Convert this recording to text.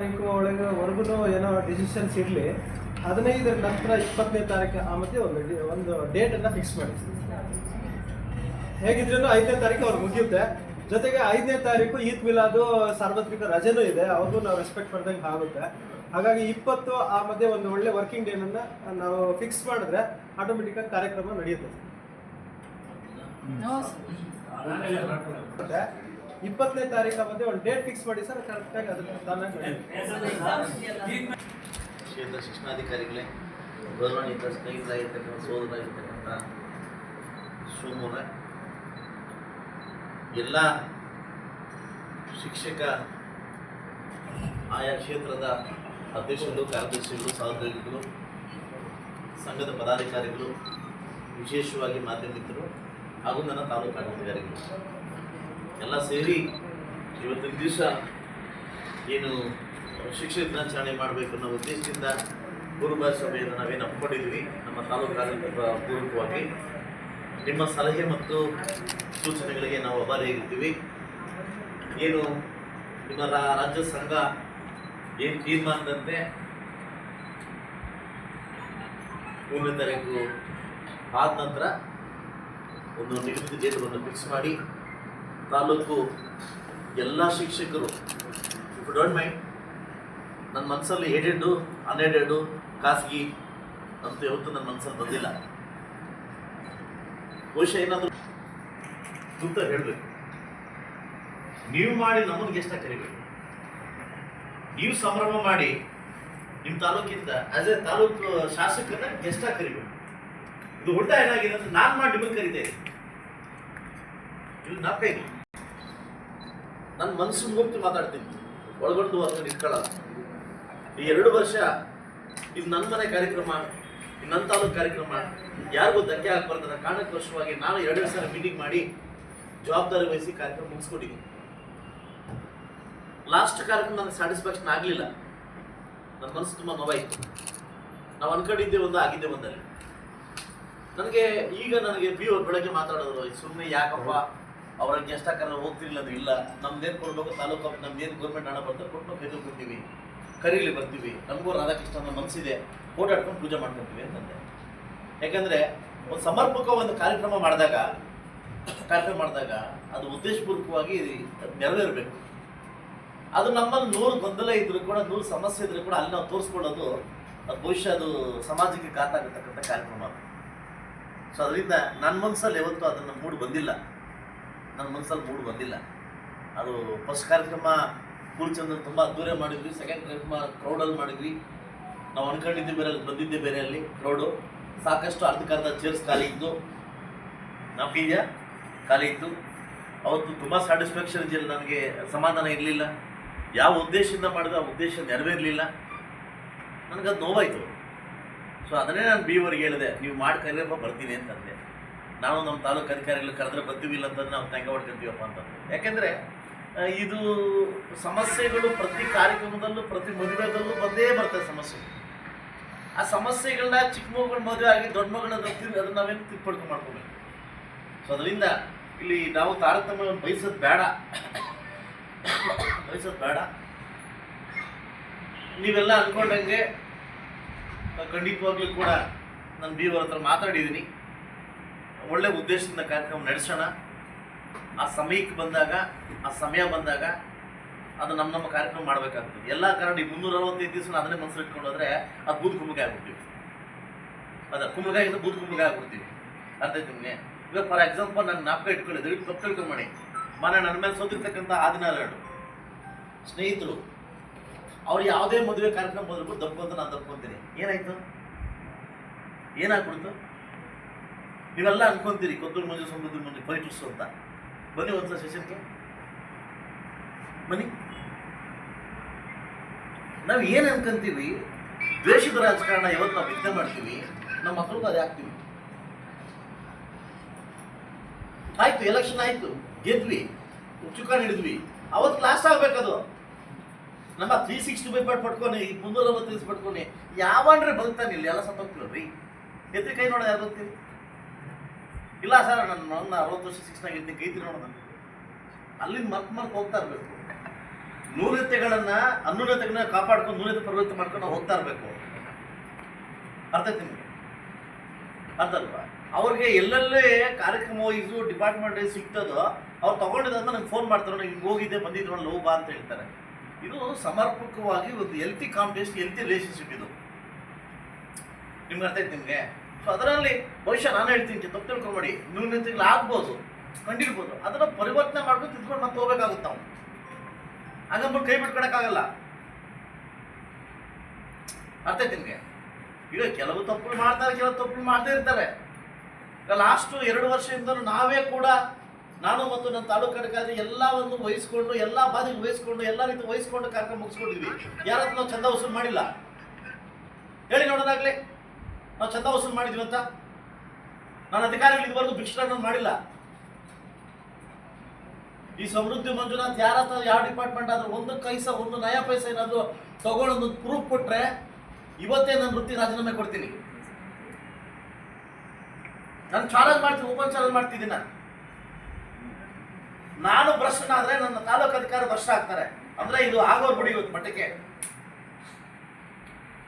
ತಾರೀಕು ಒಳಗೆ ವರ್ಗು ಏನೋ ಡಿಸಿಷನ್ಸ್ ಇರಲಿ ಹದಿನೈದರ ನಂತರ ಇಪ್ಪತ್ತನೇ ತಾರೀಕು ಆ ಮಧ್ಯೆ ಒಂದು ಒಂದು ಡೇಟನ್ನು ಫಿಕ್ಸ್ ಮಾಡಿ. ಹೇಗಿದ್ರೂ ಐದನೇ ತಾರೀಕು ಅವ್ರು ಮುಗಿಯುತ್ತೆ. ಜೊತೆಗೆ ಐದನೇ ತಾರೀಕು ಈದ್ ಮಿಲಾದು ಸಾರ್ವತ್ರಿಕ ರಜೆನೂ ಇದೆ ಅವ್ರಿಗೂ ನಾವು ರೆಸ್ಪೆಕ್ಟ್ ಮಾಡ್ದಂಗೆ ಆಗುತ್ತೆ. ಹಾಗಾಗಿ ಇಪ್ಪತ್ತು ಆ ಮಧ್ಯೆ ಒಂದು ಒಳ್ಳೆ ವರ್ಕಿಂಗ್ ಡೇನನ್ನು ನಾವು ಫಿಕ್ಸ್ ಮಾಡಿದ್ರೆ ಆಟೋಮೆಟಿಕ್ಕಾಗಿ ಕಾರ್ಯಕ್ರಮ ನಡೆಯುತ್ತೆ. ಇಪ್ಪತ್ತನೇ ತಾರೀಕು ಮಧ್ಯೆ ಒಂದು ಡೇಟ್ ಫಿಕ್ಸ್ ಮಾಡಿ ಸರ್ ಕರೆಕ್ಟಾಗಿ ಅದಕ್ಕೆ ತಾನಾಗಿ ಕ್ಷೇತ್ರ ಶಿಕ್ಷಣಾಧಿಕಾರಿಗಳೇ, ಗೌರವಾನ್ವಿತ ಸ್ನೇಹಿತರಾಗಿರ್ತಕ್ಕಂಥ ಸೋದರಾಗಿರ್ತಕ್ಕಂಥ ಶಿವಮೊಗ್ಗ, ಎಲ್ಲ ಶಿಕ್ಷಕ ಆಯಾ ಕ್ಷೇತ್ರದ ಅಧ್ಯಕ್ಷರು, ಕಾರ್ಯದರ್ಶಿಗಳು, ಸಹೋದ್ಯೋಗಿಗಳು, ಸಂಘದ ಪದಾಧಿಕಾರಿಗಳು, ವಿಶೇಷವಾಗಿ ಮಾಧ್ಯಮಿಕರು ಹಾಗೂ ನನ್ನ ತಾಲೂಕು ಅಧಿಕಾರಿಗಳು ಎಲ್ಲ ಸೇರಿ ಇವತ್ತಿನ ದಿವಸ ಏನು ಶಿಕ್ಷಕ ದಿನಾಚರಣೆ ಮಾಡಬೇಕು ಅನ್ನೋ ಉದ್ದೇಶದಿಂದ ಗುರುಬಾರ ಸಭೆಯನ್ನು ನಾವೇನು ಹಮ್ಮಿಕೊಂಡಿದ್ವಿ ನಮ್ಮ ತಾಲೂಕು ಆಡಳಿತ ಪೂರ್ವಕವಾಗಿ ನಿಮ್ಮ ಸಲಹೆ ಮತ್ತು ಸೂಚನೆಗಳಿಗೆ ನಾವು ಅಭಾರಿಯಾಗಿರ್ತೀವಿ ಏನು ನಿಮ್ಮ ರಾಜ್ಯ ಸಂಘ ಏನು ತೀರ್ಮಾನದಂತೆ ಮೂರನೇ ತಾರೀಕು ಆದ ನಂತರ ಒಂದು ನಿಗದಿತ ಡೇಟವನ್ನು ಫಿಕ್ಸ್ ಮಾಡಿ ತಾಲೂಕು ಎಲ್ಲ ಶಿಕ್ಷಕರು ಇಫ್ ಡೋಂಟ್ ಮೈಂಡ್ ನನ್ನ ಮನಸ್ಸಲ್ಲಿ ಏಡೆಡು ಅನ್ಎಡೆಡು ಖಾಸಗಿ ಅಂತ ಯಾವತ್ತೂ ನನ್ನ ಮನಸ್ಸಲ್ಲಿ ಬಂದಿಲ್ಲ. ಬಹುಶಃ ಏನಾದರೂ ಅಂತ ಹೇಳಬೇಕು. ನೀವು ಮಾಡಿ ನಮ್ಮನ್ನು ಗೆಸ್ಟ ಕರಿಬೇಕು. ನೀವು ಸಂಭ್ರಮ ಮಾಡಿ ನಿಮ್ಮ ತಾಲೂಕಿಂದ ಆಸ್ ಎ ತಾಲೂಕು ಶಾಸಕರನ್ನ ಗೆಸ್ಟ ಕರಿಬೇಕು. ಇದು ಉಲ್ಟಾ ಏನಾಗಿದೆ ಅಂದ್ರೆ ನಾನು ಮಾಡಿ ನಿಮಗೆ ಕರಿತೇನೆ. ಇಲ್ಲಿ ನಾಲ್ಕ ಇದೆ. ನನ್ನ ಮನಸ್ಸು ಮುಕ್ತಿ ಮಾತಾಡ್ತೀನಿ. ಒಳಗೊಂಡು ಅದನ್ನ ಇಟ್ಕೊಳ್ಳಲ್ಲ ಈ ಎರಡು ವರ್ಷ ಇದು ನನ್ನ ಮನೆ ಕಾರ್ಯಕ್ರಮ ನನ್ನ ತಾಲೂಕು ಕಾರ್ಯಕ್ರಮ, ಯಾರಿಗೂ ಧಕ್ಕೆ ಆಗ್ಬಾರ್ದು ಕಾರಣಕ್ಕೆ ಕಾರಣಕ್ಕೋಸ್ಕರವಾಗಿ ನಾನು ಎರಡು ಸಲ ಮೀಟಿಂಗ್ ಮಾಡಿ ಜವಾಬ್ದಾರಿ ವಹಿಸಿ ಕಾರ್ಯಕ್ರಮ ಮುಗಿಸ್ಕೊಂಡಿದ್ದೀನಿ ಲಾಸ್ಟ್ ಕಾರ್ಯಕ್ರಮ ನನಗೆ ಸ್ಯಾಟಿಸ್ಫ್ಯಾಕ್ಷನ್ ಆಗಲಿಲ್ಲ. ನನ್ನ ಮನಸ್ಸು ತುಂಬ ನೋವಾಯಿತು. ನಾವು ಅನ್ಕೊಂಡಿದ್ದೆ ಒಂದು, ಆಗಿದ್ದೆ ಒಂದಲ್ಲಿ. ನನಗೆ ಈಗ ನನಗೆ ಅವ್ರ ಬೆಳಗ್ಗೆ ಮಾತಾಡೋದು ಸುಮ್ಮನೆ ಯಾಕಪ್ಪ? ಅವರ ಗೆಸ್ಟ್ ಹಾಕಲ್ಲ ಹೋಗ್ತಿರ್ಲಿಲ್ಲ ಅದು ಇಲ್ಲ. ನಮ್ದೇನು ಕೊಡ್ಬೇಕು? ತಾಲೂಕು ನಮ್ದೇನು ಗೌರ್ಮೆಂಟ್ ಹಣ ಬರ್ತದೆ ಕೊಟ್ಟು ನಾವು ಕೊಡ್ತೀವಿ ಕರೀಲಿ ಬರ್ತೀವಿ. ನಮಗೂ ರಾಧಾಕೃಷ್ಣನ ಮನಸ್ಸಿದೆ ಇಟ್ಕೊಂಡು ಪೂಜೆ ಮಾಡ್ಕೊತೀವಿ ಅಂತಂದೆ. ಯಾಕಂದರೆ ಒಂದು ಸಮರ್ಪಕ ಒಂದು ಕಾರ್ಯಕ್ರಮ ಮಾಡಿದಾಗ ಕಾರ್ಯಕ್ರಮ ಮಾಡಿದಾಗ ಅದು ಉದ್ದೇಶಪೂರ್ವಕವಾಗಿ ನೆರವೇರಬೇಕು. ಅದು ನಮ್ಮಲ್ಲಿ ನೂರು ಗೊಂದಲ ಇದ್ರೂ ಕೂಡ, ನೂರು ಸಮಸ್ಯೆ ಇದ್ರೂ ಕೂಡ ಅಲ್ಲಿ ನಾವು ತೋರಿಸ್ಕೊಳ್ಳೋದು, ಅದು ಬಹುಶಃ ಅದು ಸಮಾಜಕ್ಕೆ ಕಾತಾಗತಕ್ಕಂಥ ಕಾರ್ಯಕ್ರಮ ಅದು. ಸೊ ಅದರಿಂದ ನನ್ನ ಮನಸ್ಸಲ್ಲಿ ಯಾವತ್ತೂ ಅದನ್ನು ಮೂಡ್ ಬಂದಿಲ್ಲ. ನನ್ನ ಮನಸ್ಸಲ್ಲಿ ಮೂಡ್ ಬಂದಿಲ್ಲ. ಅದು ಫಸ್ಟ್ ಕಾರ್ಯಕ್ರಮ ಕೂಲ್ಚಂದ್ರ ತುಂಬ ಅದ್ದೂರಿ ಮಾಡಿದ್ವಿ ಸೆಕೆಂಡ್ ಕಾರ್ಯಕ್ರಮ ಕ್ರೌಡಲ್ಲಿ ಮಾಡಿದ್ವಿ. ನಾವು ಅನ್ಕೊಂಡಿದ್ದೆ ಬೇರೆ ಅಲ್ಲಿ, ಬಂದಿದ್ದೆ ಬೇರೆ ಅಲ್ಲಿ ಕ್ರೌಡು ಸಾಕಷ್ಟು ಅರ್ಧಕ್ಕರ್ಧ ಚೇರ್ಸ್ ಖಾಲಿ ಇತ್ತು. ಬೀಜ ಖಾಲಿ ಇತ್ತು. ಅವತ್ತು ತುಂಬ ಸ್ಯಾಟಿಸ್ಫ್ಯಾಕ್ಷನ್ ಇದೆಯಲ್ಲ ನನಗೆ ಸಮಾಧಾನ ಇರಲಿಲ್ಲ. ಯಾವ ಉದ್ದೇಶದಿಂದ ಮಾಡಿದ ಆ ಉದ್ದೇಶ ನೆರವೇರಲಿಲ್ಲ. ನನಗದು ನೋವಾಯಿತು. ಸೊ ಅದನ್ನೇ ನಾನು ಬಿ ಹೇಳಿದೆ, ನೀವು ಮಾಡಿ ಕರೀರಪ್ಪ ಬರ್ತೀನಿ ಅಂತಂದೆ. ನಾವು ನಮ್ಮ ತಾಲೂಕು ಅಧಿಕಾರಿಗಳು ಕರೆದ್ರೆ ಬರ್ತೀವಿ ಇಲ್ಲ ಅಂತಂದ್ರೆ ನಾವು ತೆಂಗ ಹೊಡ್ಕೊತೀವಪ್ಪ ಅಂತಂದ್ರೆ ಯಾಕೆಂದರೆ ಇದು ಸಮಸ್ಯೆಗಳು ಪ್ರತಿ ಕಾರ್ಯಕ್ರಮದಲ್ಲೂ, ಪ್ರತಿ ಮದುವೆದಲ್ಲೂ ಬಂದೇ ಬರ್ತದೆ ಸಮಸ್ಯೆ. ಆ ಸಮಸ್ಯೆಗಳನ್ನ ಚಿಕ್ಕ ಮಗಳು ಮದುವೆ ಆಗಿ ದೊಡ್ಡ ಮಗಳ ಅದನ್ನ ನಾವೇನು ತಿಪ್ಪಡ್ಕೊಂಡು ಮಾಡ್ಕೋಬೇಕು? ಸೊ ಅದರಿಂದ ಇಲ್ಲಿ ನಾವು ತಾರತಮ್ಯ ಬಯಸೋದು ಬೇಡ. ಬಯಸೋದು ಬೇಡ. ನೀವೆಲ್ಲ ಅಂದ್ಕೊಂಡಂಗೆ ಖಂಡಿತವಾಗ್ಲೂ ಕೂಡ ನಾನು ಬಿ ಅವ್ರ ಹತ್ರ ಮಾತಾಡಿದ್ದೀನಿ. ಒಳ್ಳೆ ಉದ್ದೇಶದಿಂದ ಕಾರ್ಯಕ್ರಮ ನಡೆಸೋಣ. ಆ ಸಮಯಕ್ಕೆ ಬಂದಾಗ, ಆ ಸಮಯ ಬಂದಾಗ ಅದು ನಮ್ಮ ನಮ್ಮ ಕಾರ್ಯಕ್ರಮ ಮಾಡಬೇಕಾಗ್ತದೆ. ಎಲ್ಲ ಕಾರಣ ಈ ಮುನ್ನೂರ ಅರವತ್ತೈದು ದಿವಸ ಅದನ್ನೇ ಮನಸ್ಸು ಇಟ್ಕೊಂಡು ಹೋದ್ರೆ ಅದು ಬೂದ್ ಕುಂಬಳಕಾಯಿ ಆಗ್ಬಿಡ್ತೀವಿ. ಅದ ಕುಂಬಳಕಾಯಿಂದ ಬೂದ್ ಕುಂಬಳಕಾಯಿ ಆಗ್ಬಿಡ್ತೀವಿ. ಅರ್ಥ ನಿಮಗೆ? ಇವಾಗ ಫಾರ್ ಎಕ್ಸಾಂಪಲ್ ನಾನು ನಾಪಕ ಇಟ್ಕೊಳ್ಳಿ, ದಯವಿಟ್ಟು ತಪ್ಪು ಮಾಡಿ. ಮನೆ ನನ್ನ ಮೇಲೆ ಸೋತಿರ್ತಕ್ಕಂಥ ಆದಿನಾರಾಯಣ ಸ್ನೇಹಿತರು, ಅವ್ರು ಯಾವುದೇ ಮದುವೆ ಕಾರ್ಯಕ್ರಮ ದಪ್ಪು ಅಂತ ನಾನು ದಪ್ಕೊಂತೀನಿ ಏನಾಯ್ತು? ಏನಾಗ್ಬಿಡ್ತು? ನೀವೆಲ್ಲ ಅನ್ಕೊಂತೀರಿ, ಕೊತ್ತೂರು ಮಂಜು ಸಮೃದ್ಧಿ ಮಂಜು ಫೈಟರ್ಸ್ ಅಂತ. ಬನ್ನಿ ಒಂದ್ಸಲ ಸೆಷನ್ಗೆ ಬನ್ನಿ. ನಾವು ಏನು ಅನ್ಕೊಂತೀವಿ? ದ್ವೇಷದ ರಾಜಕಾರಣ ಯಾವತ್ತು ನಾವು ವಿದ್ಯೆ ಮಾಡ್ತೀವಿ, ನಮ್ಮ ಮಕ್ಕಳಿಗೂ ಅದೇ ಆಗ್ತೀವಿ. ಆಯ್ತು ಎಲೆಕ್ಷನ್ ಆಯ್ತು, ಗೆದ್ವಿ ಚುಕ್ಕಾಣಿ ಹಿಡಿದ್ವಿ. ಅವತ್ತು ಲಾಸ್ಟ್ ಆಗ್ಬೇಕದು. ನಮ್ಮ ತ್ರೀ ಸಿಕ್ಸ್ಟಿ ಬೈ ಪಟ್ ಪಡ್ಕೊನಿ ಮುನ್ನೂರ ಅರವತ್ತೈದು ಪಡ್ಕೊನಿ, ಯಾವನ್ರಿ ಬದುಕ್ತಾನೆ ಇಲ್ಲಿ ಎಲ್ಲ ಸತ್ತೋಗ್ತಿಲ್ರಿ ಎತ್ತಿ ಕೈ ನೋಡೋದು ಯಾರು ಇಲ್ಲ ಸರ್, ನನ್ನ ಅರವತ್ತು ವರ್ಷ ಶಿಕ್ಷಣ ಇದ್ದೀನಿ ಗೈತಿ ನೋಡೋಣ ಅಲ್ಲಿಂದ ಮರ್ಕ್ ಮರ್ಕ್ ಹೋಗ್ತಾ ಇರಬೇಕು. ನ್ಯೂನತೆಗಳನ್ನ ಅನ್ಯೂನತೆಗಳನ್ನ ಕಾಪಾಡ್ಕೊಂಡು ನೂರತೆ ಪರಿವರ್ತನೆ ಮಾಡ್ಕೊಂಡು ಹೋಗ್ತಾ ಇರಬೇಕು. ಅರ್ಥ ನಿಮಗೆ? ಅರ್ಥ ಅಲ್ವಾ? ಅವ್ರಿಗೆ ಎಲ್ಲೆಲ್ಲೇ ಕಾರ್ಯಕ್ರಮ ವೈಸು ಡಿಪಾರ್ಟ್ಮೆಂಟ್ ಸಿಗ್ತದೋ, ಅವ್ರು ತಗೊಂಡಿದ್ದಂತ ನಂಗೆ ಫೋನ್ ಮಾಡ್ತಾರೆ. ಹಿಂಗೆ ಹೋಗಿದ್ದೆ ಬಂದಿದ್ರು ಲೋ ಬಾ ಅಂತ ಹೇಳ್ತಾರೆ. ಇದು ಸಮರ್ಪಕವಾಗಿ ಒಂದು ಎಲ್ತಿ ಕಾಂಪಿಟೇಷನ್ ಎಲ್ತಿ ರಿಲೇಷನ್ಶಿಪ್ ಇದು. ನಿಮ್ಗೆ ಅರ್ಥ ಆಯ್ತು ನಿಮಗೆ? ಸೊ ಅದರಲ್ಲಿ ಬಹುಶಃ ನಾನು ಹೇಳ್ತೀನಿ ತಪ್ಪು ತಿಳ್ಕೊಬೇಡಿ ಆಗ್ಬೋದು, ಕಂಡಿರ್ಬೋದು. ಅದನ್ನು ಪರಿವರ್ತನೆ ಮಾಡ್ಕೊಂಡು ತಿದ್ಕೊಂಡು ಮತ್ತೆ ಹೋಗ್ಬೇಕಾಗುತ್ತೆ ನಾವು ಹಾಗಂದ್ಬಿಟ್ಟು ಕೈ ಬಿಟ್ಕೊಳಕ್ಕಾಗಲ್ಲ ಅರ್ಥ ಐತಿ ನಿಮಗೆ? ಈಗ ಕೆಲವು ತಪ್ಪುಗಳು ಮಾಡ್ತಾರೆ, ಕೆಲವು ತಪ್ಪುಗಳು ಮಾಡ್ತಾ ಇರ್ತಾರೆ. ಲಾಸ್ಟ್ ಎರಡು ವರ್ಷದಿಂದ ನಾವೇ ಕೂಡ, ನಾನು ಮತ್ತು ನನ್ನ ತಾಲೂಕು ಕಡೆಗಾದ್ರೆ ಎಲ್ಲ ಒಂದು ವಹಿಸ್ಕೊಂಡು, ಎಲ್ಲ ಬಾಧೆಗೆ ವಹಿಸ್ಕೊಂಡು, ಎಲ್ಲ ರೀತಿ ವಹಿಸ್ಕೊಂಡು ಕಾರ್ಯಕ್ರಮ ಮುಗಿಸ್ಕೊಂಡಿದ್ವಿ. ಯಾರತ್ರ ನಾವು ಚಂದ ವಸೂಲು ಮಾಡಿಲ್ಲ. ಹೇಳಿ ನೋಡೋದಾಗ್ಲಿ. ನಾವು ಚಂದ ವಸೂಲು ಮಾಡಿದ್ವಿ ಅಂತ? ನಾನು ಅಧಿಕಾರಿಗಳು ಇದುವರೆಗೂ ಭಿಕ್ಷಣ ಮಾಡಿಲ್ಲ. ಈ ಸಮೃದ್ಧಿ ಮಂಜುನಾಥ್ ಯಾರ ಯಾವ ಡಿಪಾರ್ಟ್ಮೆಂಟ್ ಆದ್ರೂ ಒಂದು ಕೈಸ, ಒಂದು ನಯ ಪೈಸ ಏನಾದರೂ ತಗೊಳ್ಳೋದು ಪ್ರೂಫ್ ಕೊಟ್ಟರೆ ಇವತ್ತೇ ನಾನು ವೃತ್ತಿ ರಾಜೀನಾಮೆ ಕೊಡ್ತೀನಿ. ನಾನು ಚಾಲೆಂಜ್ ಮಾಡ್ತೀನಿ ಓಪನ್ ಚಾಲೆಂಜ್ ಮಾಡ್ತಿದ್ದೀನಿ ನಾನು. ನಾನು ಭ್ರಷ್ಟನಾದ್ರೆ ನನ್ನ ತಾಲೂಕು ಅಧಿಕಾರಿ ಭ್ರಷ್ಟ ಆಗ್ತಾರೆ. ಅಂದ್ರೆ ಇದು ಆಗೋರ್ ಬಿಡಿ ಇವತ್ತು ಮಟ್ಟಕ್ಕೆ.